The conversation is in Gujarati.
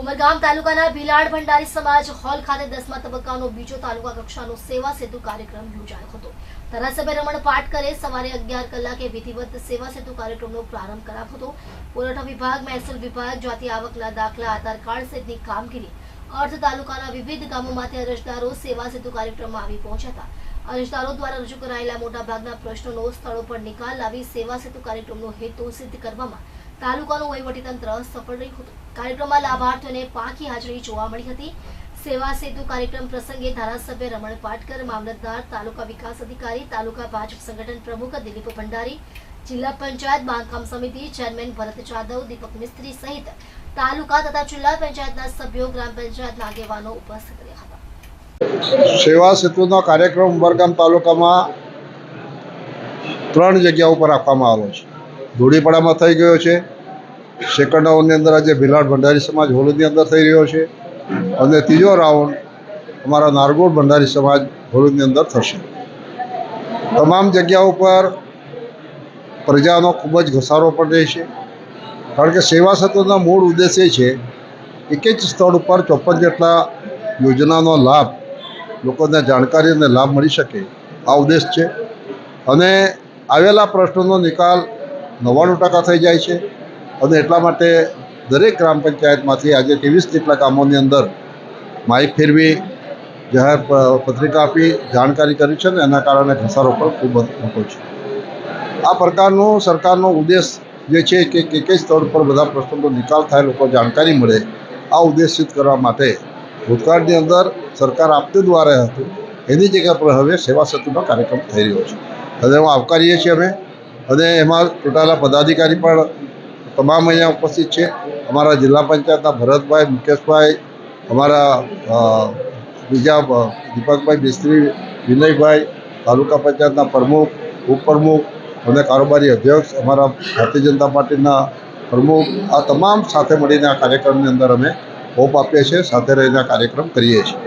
ઉમરગામ તાલુકાના ભીલાડ ભંડારી સમાજ હોલ ખાતે દસમા તબક્કાનો બીજો તાલુકા કક્ષાનો સેવા સેતુ કાર્યક્રમ યોજાયો હતો. ધારાસભ્ય રમણ પાટકરે સવારે અગિયાર કલાકે વિધિવત સેવા સેતુ કાર્યક્રમનો પ્રારંભ કરાવ્યો હતો. પુરવઠા વિભાગ, મહેસૂલ વિભાગ, જાતિ આવકના દાખલા, આધાર કાર્ડ સહિતની કામગીરી અર્થ તાલુકાના વિવિધ ગામોમાંથી અરજદારો સેવા સેતુ કાર્યક્રમમાં આવી પહોંચ્યા હતા. અરજદારો દ્વારા રજૂ કરાયેલા મોટાભાગના પ્રશ્નોનો સ્થળો પર નિકાલ લાવી સેવા સેતુ કાર્યક્રમનો હેતુ સિદ્ધ કરવામાં તાલુકાનું વહીવટીતંત્ર સફળ રહ્યું હતું. કાર્યક્રમમાં લાભાર્થીઓને પાંખી હાજરી જોવા મળી હતી. સેવા સેતુ કાર્યક્રમ પ્રસંગે ધારાસભ્ય રમણ પાટકર, મામલતદાર, તાલુકા વિકાસ અધિકારી, તાલુકા ભાજપ સંગઠન પ્રમુખ દિલીપ ભંડારી, જિલ્લા પંચાયત બાંધકામ સમિતિ ચેરમેન ભરત જાદવ દીપક મિસ્ત્રી સહિત તાલુકા તથા જિલ્લા પંચાયતના સભ્યો, ગ્રામ પંચાયતના આગેવાનો ઉપસ્થિત રહ્યા હતા. સેવા સેતુનો કાર્યક્રમ ઉમરગામ તાલુકામાં ત્રણ જગ્યા ઉપર આપવામાં આવ્યો છે. ધૂળીપાડામાં થઈ ગયો છે. સેકન્ડ રાઉન્ડની અંદર આજે ભીલાડ ભંડારી સમાજ હોળની અંદર થઈ રહ્યો છે. અને ત્રીજો રાઉન્ડ અમારા નારગોળ ભંડારી સમાજ હોળની અંદર થશે. તમામ જગ્યા ઉપર પ્રજાનો ખૂબ જ ઘસારો પણ રહેશે કારણ કે સેવા સેતુનો મૂળ ઉદ્દેશ્ય છે એક જ સ્થળ ઉપર ચોપન જેટલા યોજનાનો લાભ લોકોને જાણકારી અને લાભ મળી શકે. આ ઉદ્દેશ છે. અને આવેલા પ્રશ્નોનો નિકાલ નવ્વાણું ટકા થઈ જાય છે. અને એટલા માટે દરેક ગ્રામ પંચાયતમાંથી આજે ત્રેવીસ જેટલા કામોની અંદર માહિતી ફેરવી, જાહેર પત્રિકા આપી, જાણકારી કરી છે ને એના કારણે ઘસારો પણ ખૂબ મોટો છે. આ પ્રકારનો સરકારનો ઉદ્દેશ જે છે કે એક કે સ્થળ પર બધા પ્રશ્નોનો નિકાલ થાય, લોકો જાણકારી મળે, આ ઉદ્દેશિત કરવા માટે ભૂતકાળની અંદર સરકાર આપતી દ્વારા હતું, એની જગ્યા પર હવે સેવા સેતુનો કાર્યક્રમ થઈ રહ્યો છે. અને હું આવકારીએ છીએ અમે. અને એમાં ચૂંટાયેલા પદાધિકારી પણ તમામ અહીંયા ઉપસ્થિત છે. અમારા જિલ્લા પંચાયતના ભરતભાઈ, મુકેશભાઈ, અમારા બીજા દીપકભાઈ, મિસ્ત્રી, વિનયભાઈ, તાલુકા પંચાયતના પ્રમુખ, ઉપપ્રમુખ અને કારોબારી અધ્યક્ષ, અમારા ભારતીય જનતા પાર્ટીના પ્રમુખ, આ તમામ સાથે મળીને આ કાર્યક્રમની અંદર અમે હોપ આપીએ છીએ, સાથે રહીને આ કાર્યક્રમ કરીએ છીએ.